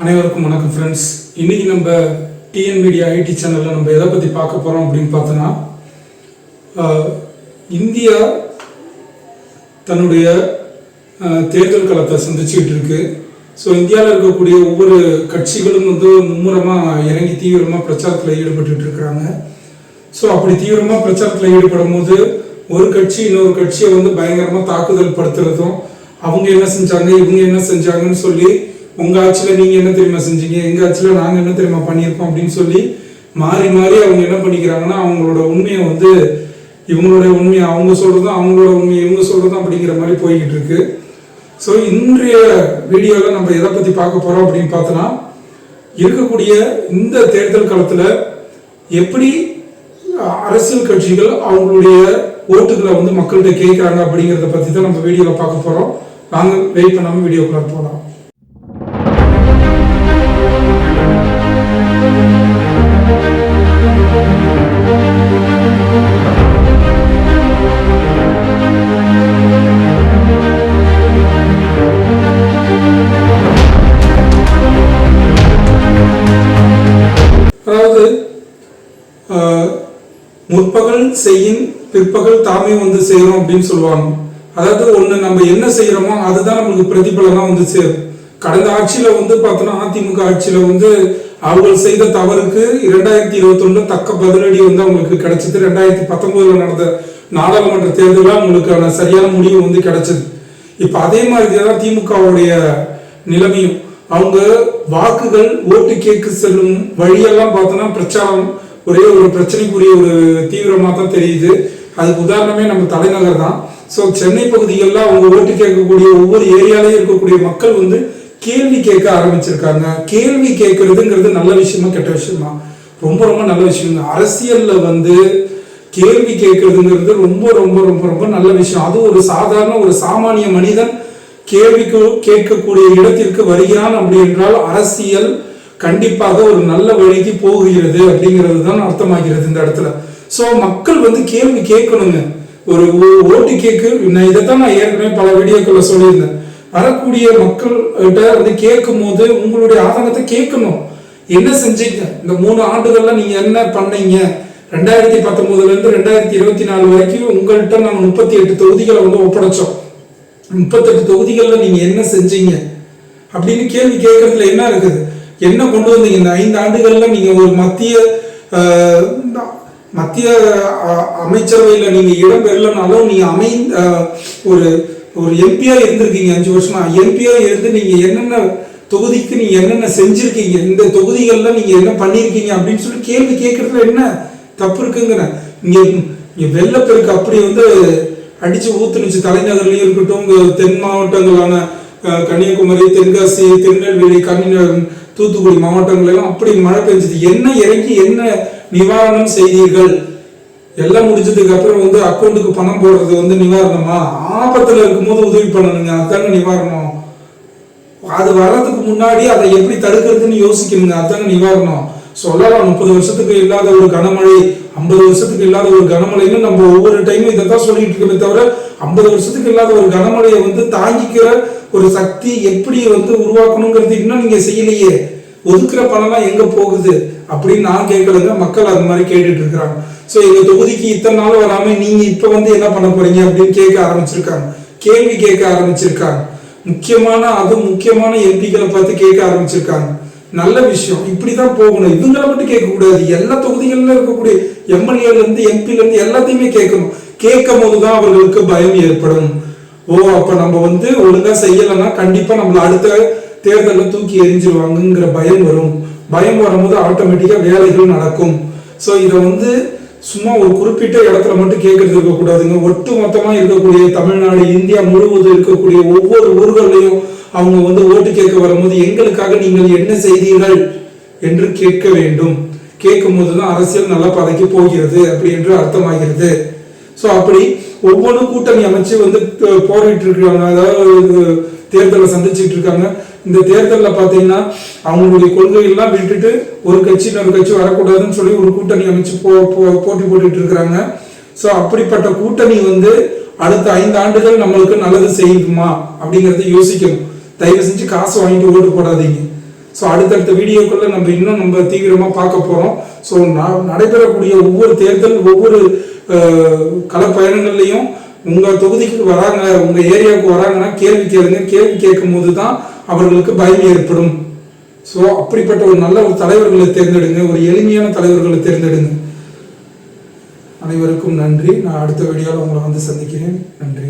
அனைவருக்கும் வணக்கம் ஃப்ரெண்ட்ஸ் இன்றைக்கி நம்ம டிஎன் மீடியா ஐடி சேனலில் நம்ம எதை பற்றி பார்க்க போகிறோம் அப்படின்னு பார்த்தோன்னா இந்தியா தன்னுடைய தேர்தல் களத்தை சந்திச்சுக்கிட்டு இருக்கு. ஸோ இந்தியாவில் இருக்கக்கூடிய ஒவ்வொரு கட்சிகளும் வந்து மும்முரமாக இறங்கி தீவிரமாக பிரச்சாரத்தில் ஈடுபட்டு இருக்கிறாங்க. ஸோ அப்படி தீவிரமாக பிரச்சாரத்தில் ஈடுபடும் போது ஒரு கட்சி இன்னொரு கட்சியை வந்து பயங்கரமாக தாக்குதல் படுத்துறதும் அவங்க என்ன செஞ்சாங்க இவங்க என்ன செஞ்சாங்கன்னு சொல்லி உங்க ஆட்சியில் நீங்க என்ன தெரியுமா செஞ்சீங்க? எங்க ஆட்சியில் நாங்க என்ன தெரியுமா பண்ணியிருக்கோம் அப்படின்னு சொல்லி மாறி மாறி அவங்க என்ன பண்ணிக்கிறாங்கன்னா அவங்களோட உண்மையை வந்து இவங்களோட உண்மையை அவங்க சொல்றதும் அவங்களோட உண்மையை இவங்க சொல்றதும் அப்படிங்கிற மாதிரி போய்கிட்டு இருக்கு. ஸோ இன்றைய வீடியோவில் நம்ம எதை பற்றி பார்க்க போகிறோம் அப்படின்னு பார்த்தோன்னா இருக்கக்கூடிய இந்த தேர்தல் காலத்தில் எப்படி அரசியல் கட்சிகள் அவங்களுடைய ஓட்டுகளை வந்து மக்கள்கிட்ட கேட்குறாங்க அப்படிங்கிறத பற்றி தான் நம்ம வீடியோவில் பார்க்க போகிறோம் நாங்கள் வெயிட் பண்ணாமல் வீடியோக்குள்ள போகலாம் முற்பகல் செய்யின் பிற்பகல் தாமே வந்து செய்யறோம் அப்படின்னு சொல்லுவாங்க. அதாவது ஒண்ணு நம்ம என்ன செய்யறோமோ அதுதான் நம்மளுக்கு பிரதிபலனா வந்து சேரும். கடந்த ஆட்சியில வந்து பார்த்தோன்னா அதிமுக ஆட்சியில வந்து அவர்கள் செய்த தவறுக்கு இரண்டாயிரத்தி இருபத்தி தக்க பதிலடி வந்து அவங்களுக்கு கிடைச்சது. ரெண்டாயிரத்தி பத்தொன்பதுல நடந்த நாடாளுமன்ற தேர்தலில் அவங்களுக்கான சரியான முடிவு வந்து கிடைச்சது. இப்ப அதே மாதிரி தான் திமுகவுடைய நிலைமையும். அவங்க வாக்குகள் ஓட்டு கேட்க செல்லும் வழியெல்லாம் பார்த்தோன்னா பிரச்சாரம் ஒரே ஒரு பிரச்சனைக்குரிய ஒரு தீவிரமாக தான் தெரியுது. அதுக்கு உதாரணமே நம்ம தலைநகர் தான். ஸோ சென்னை பகுதிகளில் அவங்க ஓட்டு கேட்கக்கூடிய ஒவ்வொரு ஏரியாலையும் இருக்கக்கூடிய மக்கள் வந்து கேள்வி கேட்க ஆரம்பிச்சிருக்காங்க. கேள்வி கேட்கறதுங்கிறது நல்ல விஷயமா கெட்ட விஷயமா? ரொம்ப ரொம்ப நல்ல விஷயம் அரசியல்ல வந்து கேள்வி கேட்கறதுங்கிறது ரொம்ப ரொம்ப ரொம்ப ரொம்ப நல்ல விஷயம். அது ஒரு சாதாரண ஒரு சாமானிய மனிதன் கேள்விக்கு கேட்கக்கூடிய இடத்திற்கு வருகிறான் அப்படி என்றால் அரசியல் கண்டிப்பாக ஒரு நல்ல வழிக்கு போகிறது அப்படிங்கிறது தான் அர்த்தமாகிறது இந்த இடத்துல. ஸோ மக்கள் வந்து கேள்வி கேட்கணுங்க. ஒரு ஓட்டு கேக்கு நான் இதைத்தான் நான் ஏற்கனவே பல வீடியோக்களை சொல்லியிருந்தேன். வரக்கூடிய மக்கள்கிட்ட வந்து கேட்கும் போது உங்களுடைய ஆதங்கத்தை கேட்கணும். என்ன செஞ்சீங்க? இந்த மூணு ஆண்டுகள்ல நீங்க என்ன பண்ணீங்க? ரெண்டாயிரத்தி பத்தொன்பதுல இருந்து ரெண்டாயிரத்தி இருபத்தி நாலு வரைக்கும் உங்கள்கிட்ட நாங்க முப்பத்தி எட்டு தொகுதிகளை வந்து ஒப்படைச்சோம். முப்பத்தெட்டு தொகுதிகளில் நீங்க என்ன செஞ்சீங்க? அப்படின்னு கேள்வி கேட்கறதுல என்ன இருக்குது? என்ன கொண்டு வந்தீங்க? இந்த ஐந்து ஆண்டுகள்ல நீங்க ஒரு மத்திய ஆஹ், மத்திய அமைச்சரவையில் அமைச்சரவையில நீங்க இடம் பெறலனாலும் நீங்க அமை ஒரு ஒரு எம்பியா இருந்திருக்கீங்க அஞ்சு வருஷமா. எம்பியா இருந்து நீங்க என்னென்ன தொகுதிக்கு நீங்க என்னென்ன செஞ்சிருக்கீங்க? இந்த தொகுதிகள்ல நீங்க என்ன பண்ணிருக்கீங்க அப்படின்னு சொல்லி கேள்வி கேட்கறதுல என்ன தப்பு இருக்குங்கிற. இங்க வெள்ளப்பெருக்கு அப்படி வந்து அடிச்சு ஊத்துனுச்சு. தலைநகர்லயும் இருக்கட்டும் தென் மாவட்டங்களான கன்னியாகுமரி தென்காசி திருநெல்வேலி கன்னிநகரம் தூத்துக்குடி மாவட்டங்கள் எல்லாம் அப்படி மழை பெஞ்சது. என்ன இறங்கி என்ன நிவாரணம் செய்தீர்கள்? எல்லாம் முடிஞ்சதுக்கு அப்புறம் வந்து அக்கௌண்ட்டுக்கு பணம் போடுறது வந்து நிவாரணமா? ஆபத்துல இருக்கும்போது உதவி பண்ணணுங்க. அதுதாங்க நிவாரணம். அது வர்றதுக்கு முன்னாடி அதை எப்படி தடுக்கிறதுன்னு யோசிக்கணுங்க. அதாங்க நிவாரணம். சொல்லலாம் முப்பது வருஷத்துக்கு இல்லாத ஒரு கனமழை ஐம்பது வருஷத்துக்கு இல்லாத ஒரு கனமழைன்னு நம்ம ஒவ்வொரு டைமும் இதை தான் சொல்லிட்டு இருக்கோமே தவிர ஐம்பது வருஷத்துக்கு இல்லாத ஒரு கனமழையை வந்து தாங்கிக்கிற ஒரு சக்தி எப்படி வந்து உருவாக்கணுங்கிறது இன்னும் நீங்க செய்யலையே. ஒதுக்குற பணம்லாம் எங்க போகுது? அப்படின்னு நான் கேட்கலங்க. மக்கள் அது மாதிரி கேட்டுட்டு இருக்கிறாங்க. சோ எங்க தொகுதிக்கு இத்தனை நாள் வராம நீங்க இப்ப வந்து என்ன பண்ண போறீங்க அப்படின்னு கேட்க ஆரம்பிச்சிருக்காங்க. கேள்வி கேட்க ஆரம்பிச்சிருக்காங்க. முக்கியமான அது முக்கியமான எம்பிக்களை பார்த்து கேட்க ஆரம்பிச்சிருக்காங்க. நல்ல விஷயம். இப்படிதான் போகணும். இவங்களை மட்டும் கேட்க கூடாது எல்லா தொகுதிகளிலும் இருக்கக்கூடிய எம்எல்ஏல இருந்து எம்பில இருந்து எல்லாத்தையுமே கேட்கணும். கேட்கும் போதுதான் அவர்களுக்கு பயம் ஏற்படும். ஓ அப்ப நம்ம வந்து ஒழுங்கா செய்யலைன்னா கண்டிப்பா நம்மள அடுத்த தேர்தலில் தூக்கி எரிஞ்சிருவாங்கங்கிற பயம் வரும். பயம் வரும்போது ஆட்டோமேட்டிக்கா வேலைகள் நடக்கும். சோ இதை வந்து சும்மா ஒரு குறிப்பிட்ட இடத்துல மட்டும் கேட்கறது இருக்கக்கூடாதுங்க. ஒட்டு மொத்தமா இருக்கக்கூடிய தமிழ்நாடு இந்தியா முழுவதும் இருக்கக்கூடிய ஒவ்வொரு ஊர்களையும் அவங்க வந்து ஓட்டு கேட்க வரும்போது எங்களுக்காக நீங்கள் என்ன செய்தீர்கள் என்று கேட்க வேண்டும். கேட்கும் போதுதான் அரசியல் நல்லா பதக்கி போகிறது அப்படி என்று அர்த்தமாகிறது. ஸோ அப்படி ஒவ்வொரு கூட்டணி அமைச்சு வந்து போரிட்டு இருக்காங்க அதாவது தேர்தலை சந்திச்சுட்டு இருக்காங்க இந்த தேர்தலில் பார்த்தீங்கன்னா அவங்களுடைய கொள்கையெல்லாம் விட்டுட்டு ஒரு கட்சி இன்னொரு கட்சி வரக்கூடாதுன்னு சொல்லி ஒரு கூட்டணி அமைச்சு போ போட்டி போட்டுட்டு இருக்கிறாங்க ஸோ அப்படிப்பட்ட கூட்டணி வந்து அடுத்த ஐந்து ஆண்டுகள் நம்மளுக்கு நல்லது செய்யுமா? அப்படிங்கிறத யோசிக்கணும். தயவு செஞ்சு காசு வாங்கிட்டு ஓட்டு போடாதீங்க. ஸோ அடுத்தடுத்த வீடியோக்களில் நம்ம இன்னும் நம்ம தீவிரமாக பார்க்க போகிறோம் ஸோ நடைபெறக்கூடிய ஒவ்வொரு தேர்தல் ஒவ்வொரு அஹ், களப்பயணங்கள்லையும் உங்கள் தொகுதிக்கு வராங்க உங்கள் ஏரியாவுக்கு வராங்கன்னா கேள்வி கேளுங்க. கேள்வி கேட்கும் போது தான் அவர்களுக்கு பயம் ஏற்படும். ஸோ அப்படிப்பட்ட ஒரு நல்ல ஒரு தலைவர்களை தேர்ந்தெடுங்க. ஒரு எளிமையான தலைவர்களை தேர்ந்தெடுங்க. அனைவருக்கும் நன்றி. நான் அடுத்த வீடியோவில் உங்களை வந்து சந்திக்கிறேன். நன்றி.